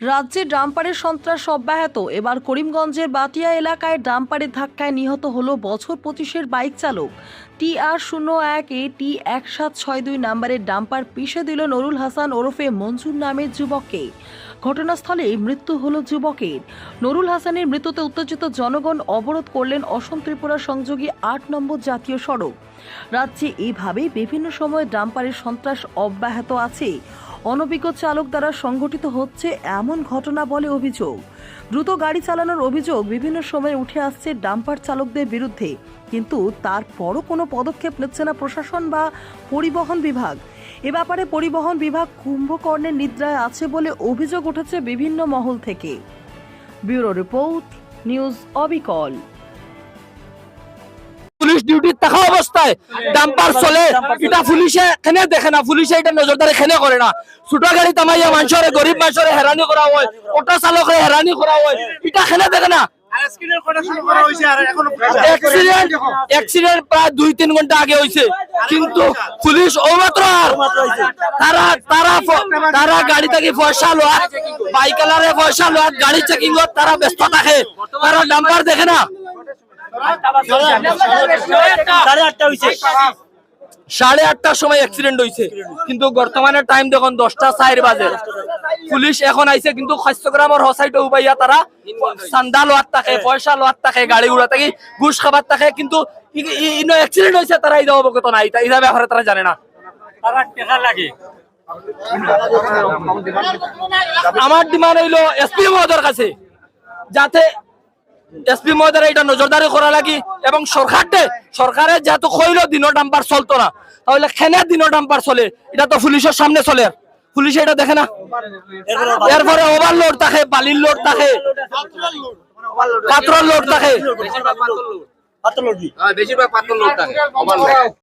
রাজ্যে ডাম্পারের সন্ত্রাস অব্যাহত। এবার করিমগঞ্জের বাটিয়া এলাকায় ডাম্পারের ধাক্কায় নিহত হলো বছর পঁচিশের বাইক চালক। টি আর শূন্য এক এ টি এক সাত ছয় দুই নাম্বারের ডাম্পার পিষে দিল নুরুল হাসান ওরফে মঞ্জুর নামের যুবককে। ঘটনাস্থলে মৃত্যু হল যুবকের। নুরুল হাসানের মৃত্যুতে উত্তেজিত জনগণ অবরোধ করলেন অসম ত্রিপুরা সংযোগী আট নম্বর জাতীয় সড়ক। রাজ্যে এভাবে বিভিন্ন সময় ডাম্পারের সন্ত্রাস অব্যাহত আছে। অনভিজ্ঞ চালক দ্বারা সংঘটিত হচ্ছে এমন ঘটনা বলে অভিযোগ। দ্রুত গাড়ি চালানোর অভিযোগ বিভিন্ন সময় উঠে আসছে ডাম্পার চালকদের বিরুদ্ধে। কিন্তু তারপরও কোনো পদক্ষেপ নিচ্ছে না প্রশাসন বা পরিবহন বিভাগ। এ ব্যাপারে পরিবহন বিভাগ কুম্ভকর্ণের নিদ্রায় আছে বলে অভিযোগ উঠেছে বিভিন্ন মহল থেকে। ব্যুরো রিপোর্ট, নিউজ অবিকল। ডিউটি থাকা অবস্থায় ডাম্পার চলে। এটা পুলিশে এখানে দেখে না? পুলিশে এটা নজরদারি এখানে করে না? ছোট গাড়ি তামাইয়া মানুষের গরিব মানুষের হেরানি করা হয়, অটো চালকের হেরানি করা হয়। এটা এখানে দেখে না? দুই, তিন আগে কিন্তু তারা তারা ব্যস্ত থাকে। তারা ডাম্পার দেখে না? সাড়ে আটটা হয়েছে সাড়ে আটটার সময় অ্যাক্সিডেন্ট হয়েছে কিন্তু বর্তমানে টাইম দেখুন দশটা চার বাজে। পুলিশ এখন আইছে কিন্তু স্বাস্থ্যগ্রামের হসাইট উবাইয়া তারা চান্দা লোয়ার থাকে পয়সা লোয়ার থাকে গাড়ি উড়া থাকে ঘুষ খাবার থাকে কিন্তু ইনো অ্যাক্সিডেন্ট হয়েছে তারা এই অবগত নাই তাই এই ব্যাপারে তারা জানে না। তারা টেকা লাগে। আমার ডিমান্ড হইল এসপি মহোদয়ের কাছে যাতে এসপি মহোদয় এটা নজরদারি করা লাগি। এবং সরকারটে সরকারে যেহেতু কইল দিনের ডাম্পার চলতো না। তাহলে খেনে দিনের ডাম্পার চলে? এটা তো পুলিশের সামনে চলে। পুলিশ এটা দেখে না? এরপরে ওভারলোড থাকে বালির লোড থাকে। পাত্রর লোড থাকে। বেশিরভাগ পাত্র লোড থাকে।